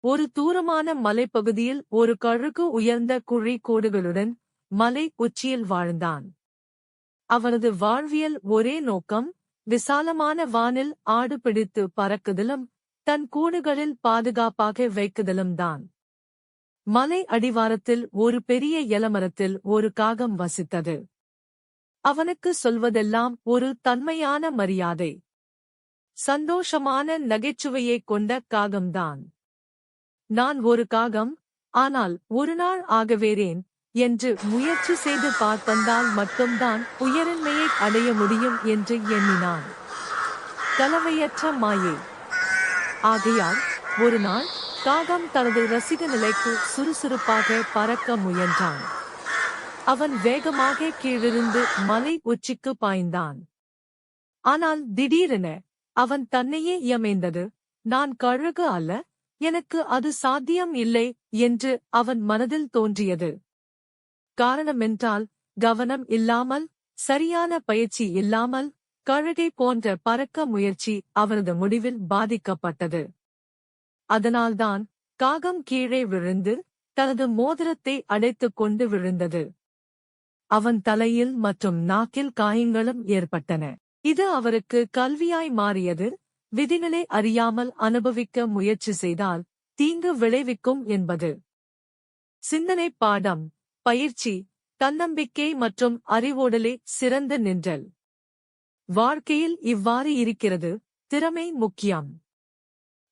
ஒரு தூரமான மலைப்பகுதியில் ஒரு கழுகு உயர்ந்த குழி கோடுகளுடன் மலை உச்சியில் வாழ்ந்தான். அவனது வாழ்வியல் ஒரே நோக்கம் விசாலமான வானில் ஆடு பிடித்து பறக்குதலும் தன் கூடுகளில் பாதுகாப்பாக வைக்குதலும் தான். மலை அடிவாரத்தில் ஒரு பெரிய இலமரத்தில் ஒரு காகம் வசித்தது. அவனுக்கு சொல்வதெல்லாம் ஒரு தன்மையான மரியாதை. சந்தோஷமான நகைச்சுவையைக் கொண்ட காகம்தான். நான் ஒரு காகம் ஆனால் ஒரு நாள் ஆகவேறேன் என்று முயற்சி செய்து பார்ப்பந்தால் மட்டும்தான் உயரின்மையை அடைய முடியும் என்று எண்ணினான். கலவையற்ற மாயை. ஆகையால் ஒரு நாள் காகம் தனது ரசிக நிலைக்கு சுறுசுறுப்பாக பறக்க முயன்றான். அவன் வேகமாக கீழிருந்து மலை உச்சிக்கு பாய்ந்தான். ஆனால் திடீரென அவன் தன்னையே இயமைந்தது நான் கழுகு அல்ல எனக்கு அது சாத்தியம் இல்லை என்று அவன் மனதில் தோன்றியது. காரணமென்றால் கவனம் இல்லாமல் சரியான பயிற்சி இல்லாமல் கழுகை போன்ற பறக்க முயற்சி அவரது முடிவில் பாதிக்கப்பட்டது. அதனால்தான் காகம் கீழே விழுந்து தனது மோதிரத்தை அடைத்துக் கொண்டு விழுந்தது. அவன் தலையில் மற்றும் நாக்கில் காயங்களும் ஏற்பட்டன. இது அவருக்கு கல்வியாய் மாறியது விதிகளை அறியாமல் அனுபவிக்க முயற்சி செய்தால் தீங்கு விளைவிக்கும் என்பது. சிந்தனை பாடம் பயிற்சி தன்னம்பிக்கை மற்றும் அறிவோடலே சிறந்த நின்றல். வாழ்க்கையில் இவ்வாறு இருக்கிறது திறமை முக்கியம்.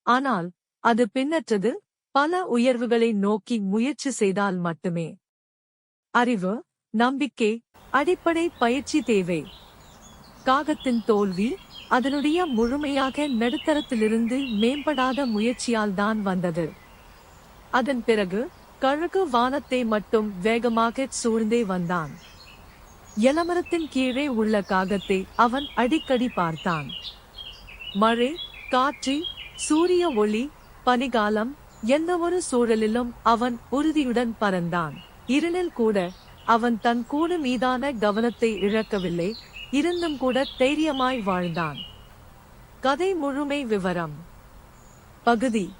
ஆனால் அது பின்னற்றது பல உயர்வுகளை நோக்கி முயற்சி செய்தால் மட்டுமே. அறிவு நம்பிக்கை அடிப்படை பயிற்சி தேவை. காகத்தின் தோல்வி அதனுடைய முழுமையாக நடுத்தரத்திலிருந்து மேம்படாத முயற்சியால் தான் வந்தது. அதன் பிறகு கழுகு வானத்தை மட்டும் வேகமாக சூழ்ந்தே வந்தான். எலமரத்தின் கீழே உள்ள காகத்தை அவன் அடிக்கடி பார்த்தான். மழை காற்று சூரிய ஒளி பனிகாலம் எந்தவொரு சூழலிலும் அவன் உறுதியுடன் பறந்தான். இருளில் கூட அவன் தன் கூடு மீதான கவனத்தை இழக்கவில்லை. இருந்தும் கூட தைரியமாய் வாழ்ந்தான். கதை முழுமை விவரம். பகுதி.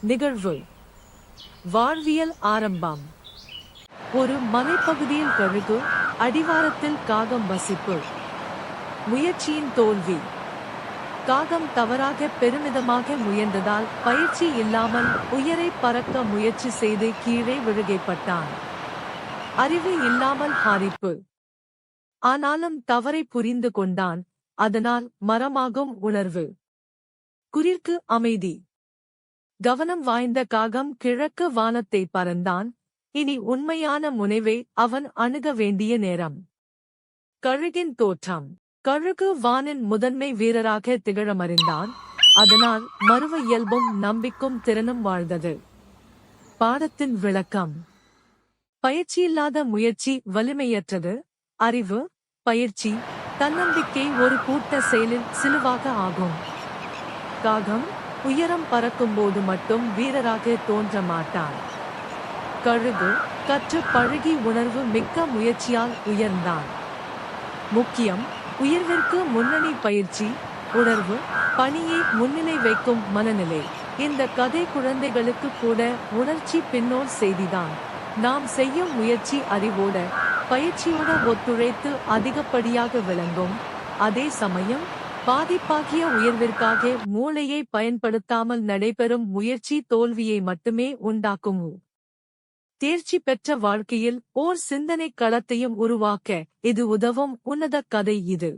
நிகழ்வு வாழ்வியல் ஆரம்பம். ஒரு மலைப்பகுதியில் கழுகு அடிவாரத்தில் காகம் வசிப்பு. முயற்சியின் தோல்வி. காகம் தவறாக பெருமிதமாக முயன்றதால் பயிற்சி இல்லாமல் உயரை பறக்க முயற்சி செய்து கீழே விழுகைப்பட்டான். அறிவு இல்லாமல் ஹாரிப்பு ஆனாலும் தவறை புரிந்து கொண்டான். அதனால் மரமாகும் உணர்வு. குரிற்கு அமைதி. கவனம் வாய்ந்த காகம் கிழக்கு வானத்தை பறந்தான். இனி உண்மையான முனைவை அவன் அணுக வேண்டிய நேரம். கழுகின் தோற்றம். கழுகு வானின் முதன்மை வீரராக திகழமறிந்தான். அதனால் மருவ இயல்பும் நம்பிக்கும் திறனும் வாழ்ந்தது. பாடத்தின் விளக்கம். பயிற்சியில்லாத முயற்சி வலிமையற்றது. அறிவு பயிற்சி தன்னம்பிக்கை ஒரு கூட்ட செயலில் சிலுவாக ஆகும். காகம் உயரம் பறக்கும்போது மட்டும் வீரராக தோன்ற மாட்டான். கழுகு கற்று பழகி உணர்வு மிக்க முயற்சியால் உயர்ந்தான். முக்கியம் உயர்விற்கு முன்னணி பயிற்சி உணர்வு பணியை முன்னிலை வைக்கும் மனநிலை. இந்த கதை குழந்தைகளுக்கு கூட உணர்ச்சி பின்னோர் செய்திதான். நாம் செய்யும் முயற்சி அறிவோட பயிற்சியோட ஒத்துழைத்து அதிகப்படியாக விளங்கும். அதே சமயம் பாதிப்பாகிய உயர்விற்காக மூளையை பயன்படுத்தாமல் நடைபெறும் முயற்சி தோல்வியை மட்டுமே உண்டாக்கும். தேர்ச்சி பெற்ற வாழ்க்கையில் ஓர் சிந்தனை களத்தையும் உருவாக்க இது உதவும். உன்னத கதை இது.